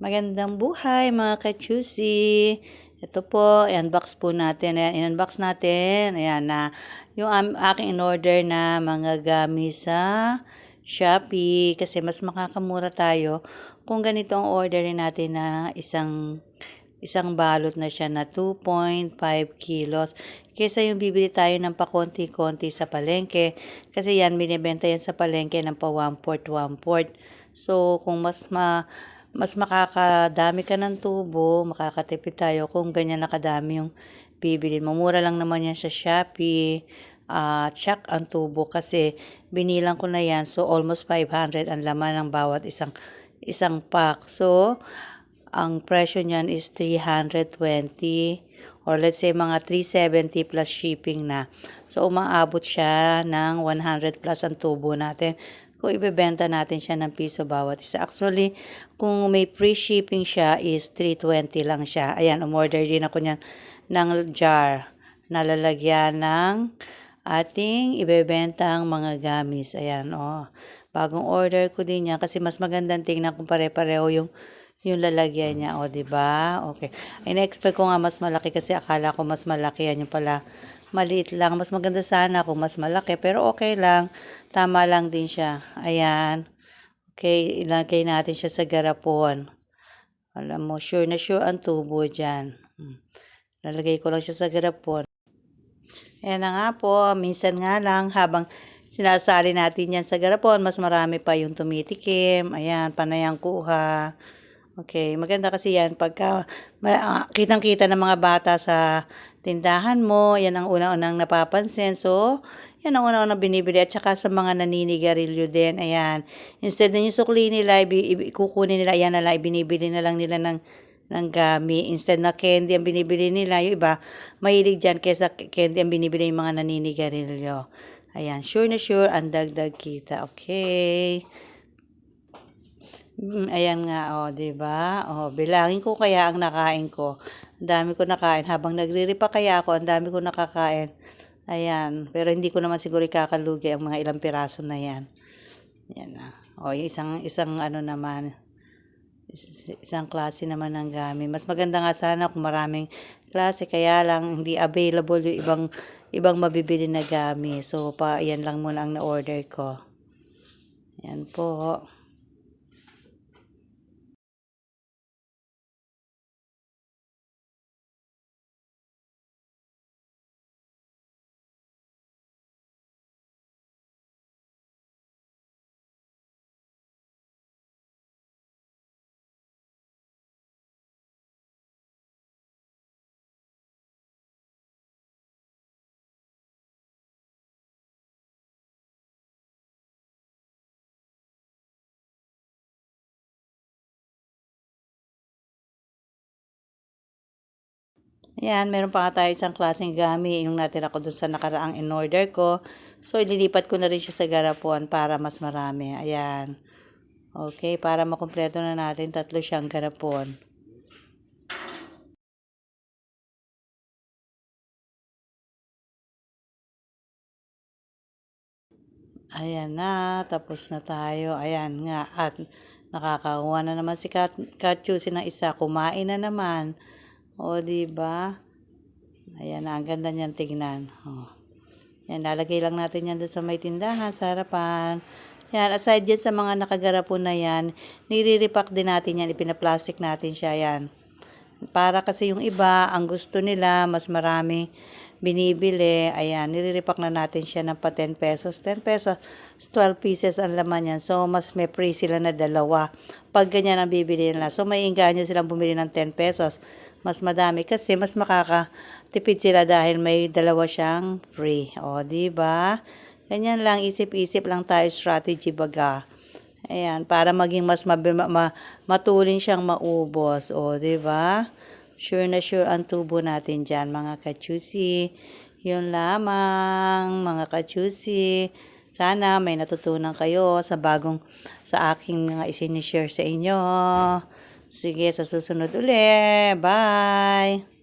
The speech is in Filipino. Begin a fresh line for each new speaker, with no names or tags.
Magandang buhay mga kachusi. Ito po, i-unbox po natin. Ayan, in-unbox natin. Ayan na, yung am- aking in-order na mga gamit sa Shopee. Kasi mas makakamura tayo kung ganito ang orderin natin na isang isang balot na siya na 2.5 kilos. Kesa yung bibili tayo ng pakonti-konti sa palengke. Kasi yan, binibenta yan sa palengke ng pa 1 port 1 port. So, kung mas ma mas makakadami ka ng tubo, makakatipid tayo kung ganyan nakadami yung bibili mo. Mura lang naman yan sa Shopee. Uh, check ang tubo kasi binilang ko na yan. So, almost 500 ang laman ng bawat isang isang pack. So, ang presyo niyan is 320 or let's say mga 370 plus shipping na. So, umaabot siya ng 100 plus ang tubo natin kung ibebenta natin siya ng piso bawat isa. Actually, kung may free shipping siya is 320 lang siya. Ayan, umorder din ako niyan ng jar na lalagyan ng ating ibebentang mga gamis. Ayan, oh. Bagong order ko din yan kasi mas magandang tingnan kung pare-pareho yung yung lalagyan niya, o, ba? Okay. In-expect ko nga mas malaki kasi akala ko mas malaki yan yung pala maliit lang. Mas maganda sana kung mas malaki. Pero okay lang. Tama lang din siya. Ayan. Okay, ilagay natin siya sa garapon. Alam mo, sure na sure ang tubo dyan. Hmm. Lalagay ko lang siya sa garapon. Ayan na nga po. Minsan nga lang habang sinasali natin yan sa garapon, mas marami pa yung tumitikim. Ayan, panayang kuha. Okay, maganda kasi yan pagka uh, kitang-kita ng mga bata sa tindahan mo, yan ang una-unang napapansin. So, yan ang una-unang binibili at saka sa mga naninigarilyo din. Ayan. Instead na yung sukli nila, kukunin nila, yan na lang, ibinibili na lang nila ng ng gami. Instead na candy ang binibili nila, yung iba, mahilig dyan kesa candy ang binibili yung mga naninigarilyo. Ayan, sure na sure, ang dagdag kita. Okay. Mm, ayan nga, oh, 'di ba? Oh, bilangin ko kaya ang nakain ko. Ang dami ko nakain habang nagriripa kaya ako, ang dami ko nakakain. Ayan, pero hindi ko naman siguro ikakalugi ang mga ilang piraso na 'yan. Yan na. Oh, yung isang isang ano naman isang klase naman ng gamit. Mas maganda nga sana kung maraming klase kaya lang hindi available yung ibang ibang mabibili na gamit. So pa yan lang muna ang na-order ko. Yan po. Ayan, meron pa nga tayo isang klaseng gami yung natira ko dun sa nakaraang in-order ko. So, ililipat ko na rin siya sa garapuan para mas marami. Ayan. Okay, para makumpleto na natin tatlo siyang garapon. Ayan na, tapos na tayo. Ayan nga, at nakakakuha na naman si Kat Katsusi ng isa. Kumain na naman. O, di ba? Ayan ang ganda niyan tignan. O. Yan, lalagay lang natin yan doon sa may tindahan, sa harapan. Yan, aside dyan sa mga nakagarapon na yan, niriripak din natin yan, ipinaplastic natin siya, yan. Para kasi yung iba, ang gusto nila, mas marami binibili. Ayan, niriripak na natin siya ng pa 10 pesos. 10 pesos, 12 pieces ang laman yan. So, mas may free sila na dalawa. Pag ganyan ang bibili nila. So, may inganyo silang bumili ng 10 pesos mas madami kasi mas makakatipid sila dahil may dalawa siyang free. O, di ba? Ganyan lang, isip-isip lang tayo strategy baga. Ayan, para maging mas ma ma matulin siyang maubos. O, di ba? Sure na sure ang tubo natin dyan, mga kachusi. Yun lamang, mga kachusi. Sana may natutunan kayo sa bagong, sa aking mga isinishare sa inyo. Sige, sa susunod uli. Bye!